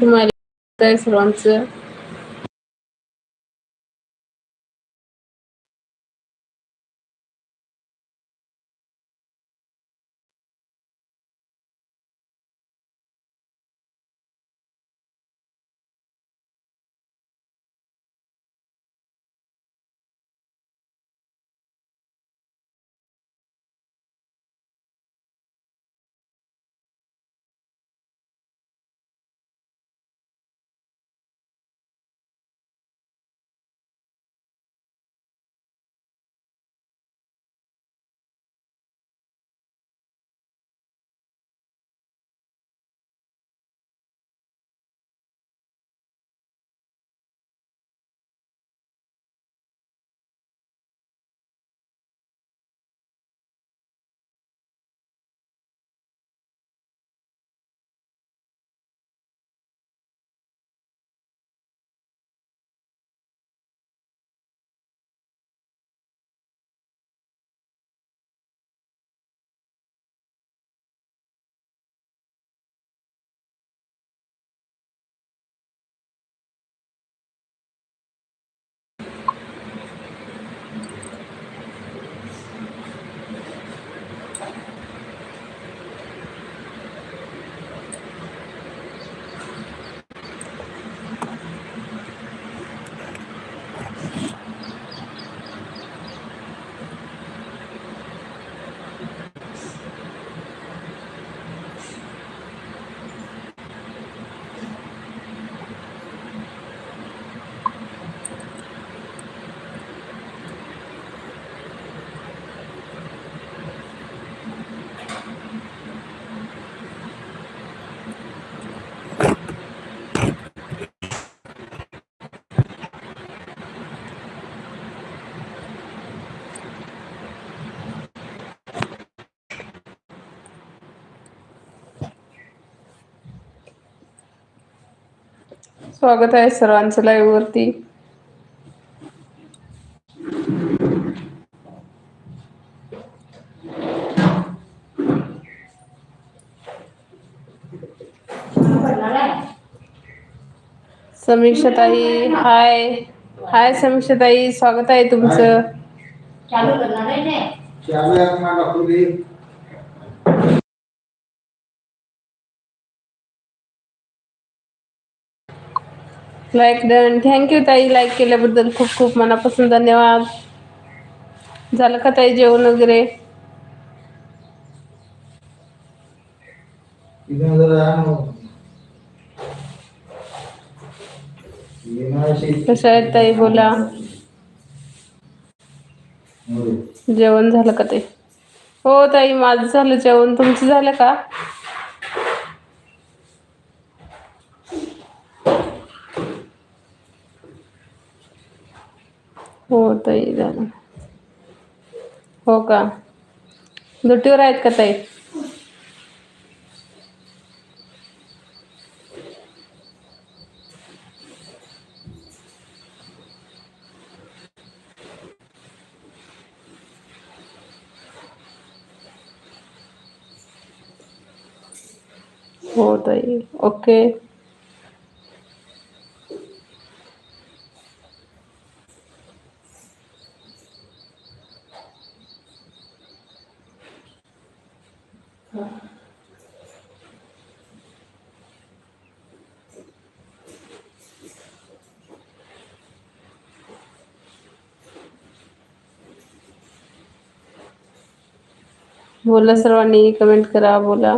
तुम्हाला सर्वांचं स्वागत आहे सर्वांचं लाईव्ह वरती. समीक्षाताई हाय हाय समीक्षाताई स्वागत आहे तुमचं. चालू करणार आहे ने चालू आहे मला खुली लाईक डन थँक्यू ताई लाईक केल्याबद्दल खूप खूप मनापासून धन्यवाद. झालं का ताई जेवण वगैरे? कशा आहेत ताई? बोला. जेवण झालं का ते हो ताई माझं झालं जेवण. तुमचं झालं का हो ताई झालं. हो का? दुट्टीवर आहेत का ताई? हो ताई. ओके. बोला सर्वांनी कमेंट करा बोला.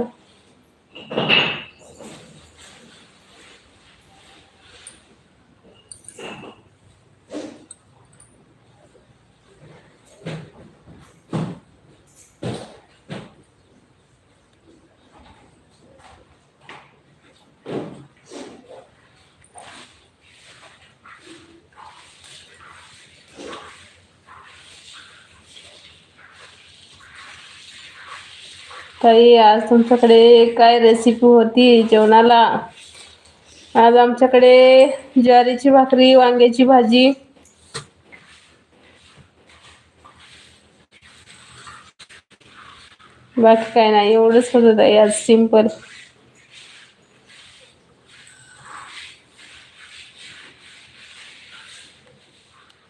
ताई आज तुमच्याकडे काय रेसिपी होती जेवणाला? आज आमच्याकडे ज्वारीची भाकरी वांग्याची भाजी. बाकी काय नाही एवढंच होतं ताई आज सिंपल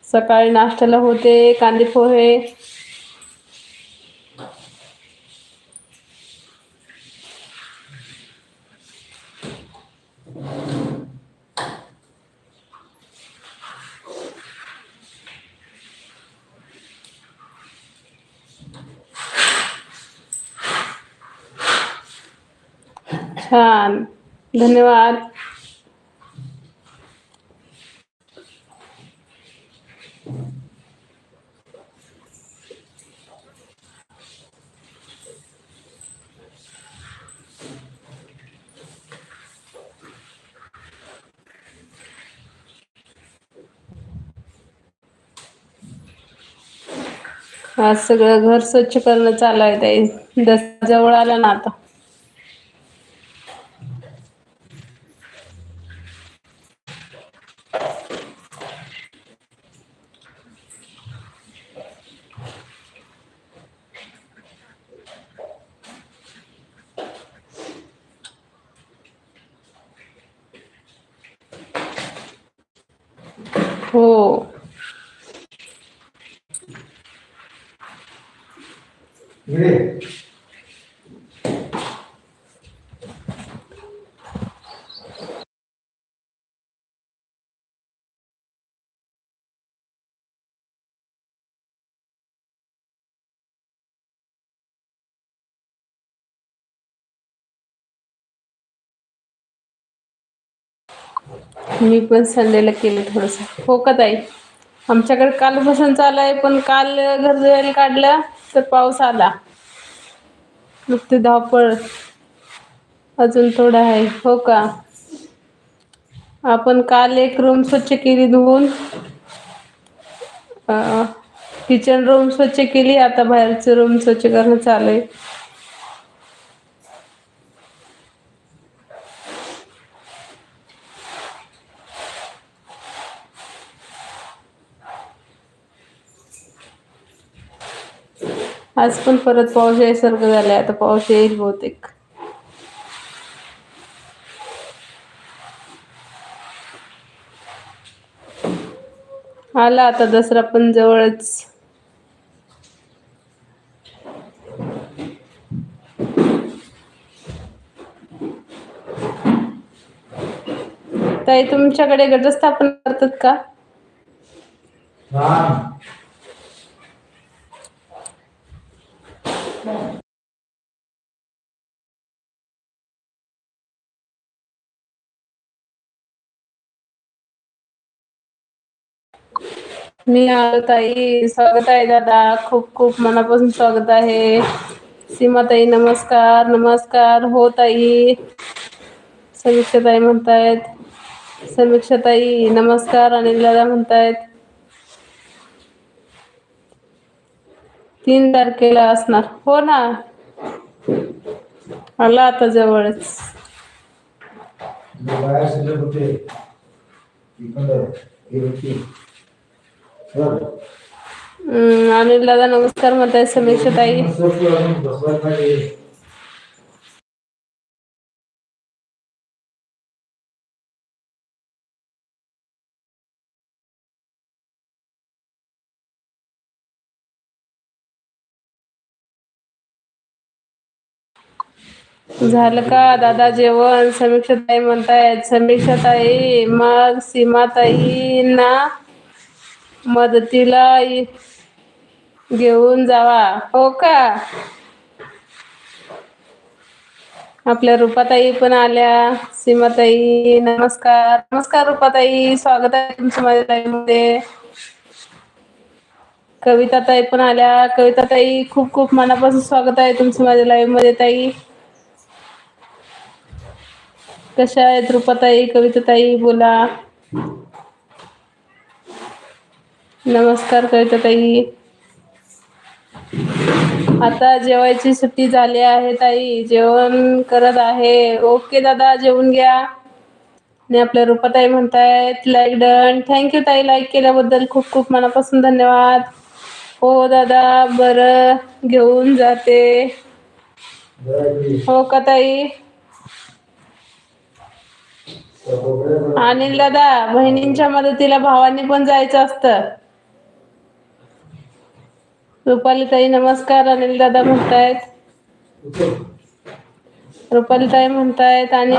सकाळी नाश्त्याला होते कांदे पोहे Um, छान धन्यवाद आज सगळं घर स्वच्छ करणं चालू आहे ताई. दसरा जवळ आला ना आता. हो मी पण संडेला केलं थोडंसं. हो का ताई? आमच्याकडे कालपासून चालू आहे पण काल घर जायला काढलं तर पाऊस आला. मग ते धावपळ अजून थोडं आहे. हो का? आपण काल एक रूम स्वच्छ केली धुवून. किचन रूम स्वच्छ केली आता बाहेरचं रूम स्वच्छ करणं चालू आहे. आज पण परत पाऊस यायसारखं झालंय. आता पाऊस येईल बहुतेक. आला आता दसरा पण जवळच. ताई तुमच्याकडे घटस्थापन करतात का? मी आलो ताई स्वागत आहे दादा. खूप खूप मनापासून स्वागत आहे. सीमाताई नमस्कार नमस्कार. हो ताई. समीक्षाताई म्हणतायत. समीक्षाताई नमस्कार. अनिल दादा म्हणतायत. तीन तारखेला असणार. हो ना? आला आता जवळच. अनिल दादा नमस्कार म्हणतायत समीक्षाताई. मस्त झालं का दादा जेवण? समीक्षाताई म्हणतायत समीक्षाताई मग सीमाताईंना मदतीला घेऊन जावा. हो का? आपल्या रूपाताई पण आल्या. सीमाताई नमस्कार. नमस्कार रूपाताई स्वागत आहे तुमचं माझ्या live मध्ये कविताताई पण आल्या. कविताताई खूप खूप मनापासून स्वागत आहे तुमचं माझ्या लाईव्हमध्ये ताई. कशा आहेत रूपाताई कविताताई? बोला. नमस्कार कविताताई. आता जेवायची सुट्टी झाली आहे ताई. जेवण करत आहे. ओके दादा जेवून घ्या. आणि आपल्या रूपाताई म्हणतायत लाईक डन थँक्यू ताई लाईक केल्याबद्दल खूप खूप मनापासून धन्यवाद. हो दादा बरं घेऊन जाते. हो का ताई? अनिल दादा बहिणींच्या मदतीला भावांनी पण जायचं असतं. रुपालीताई नमस्कार. अनिल दादा म्हणतायत. रुपालीताई म्हणतायत आणि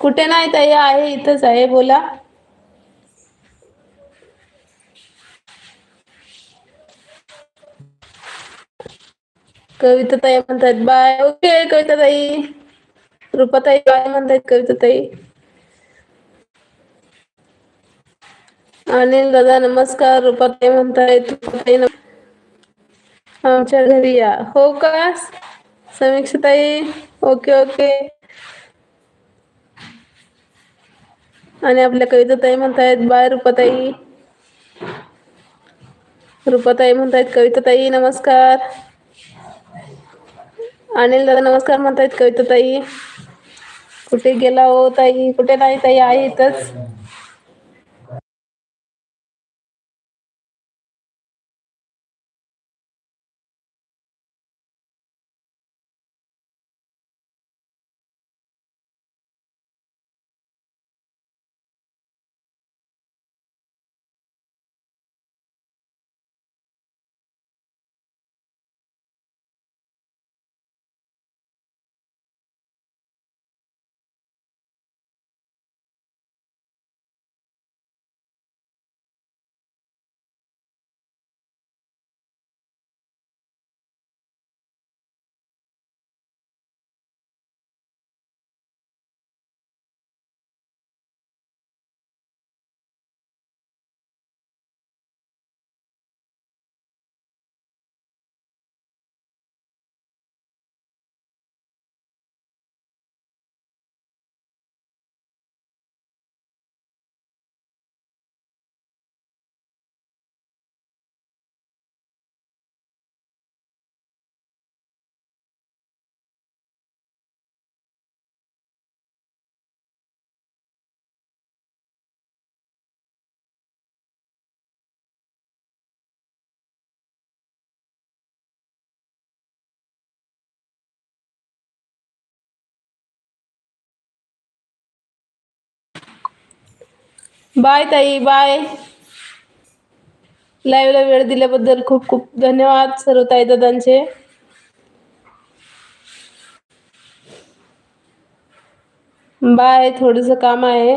कुठे नाही ताई आहे इथंच आहे बोला. कविता ताई म्हणतात बाय. ओके कविता ताई रुपाताई बाय म्हणतायत कविता ताई अनिल दादा नमस्कार. रूपाताई म्हणतायत रूपाताई आमच्या घरी या. हो का? समीक्षा ताई ओके ओके. आणि आपल्या कविताताई म्हणतायत बाय रुपाताई. रुपाताई म्हणतायत कविताताई नमस्कार. अनिल दादा नमस्कार म्हणतायत कविताताई कुठे गेला हो ताई? कुठे नाही ताई? आहे इथंच. बाय ताई बाय. लाईव्हला वेळ दिल्याबद्दल खूप खूप धन्यवाद सर्व ताई दादांचे. बाय थोडंसं काम आहे.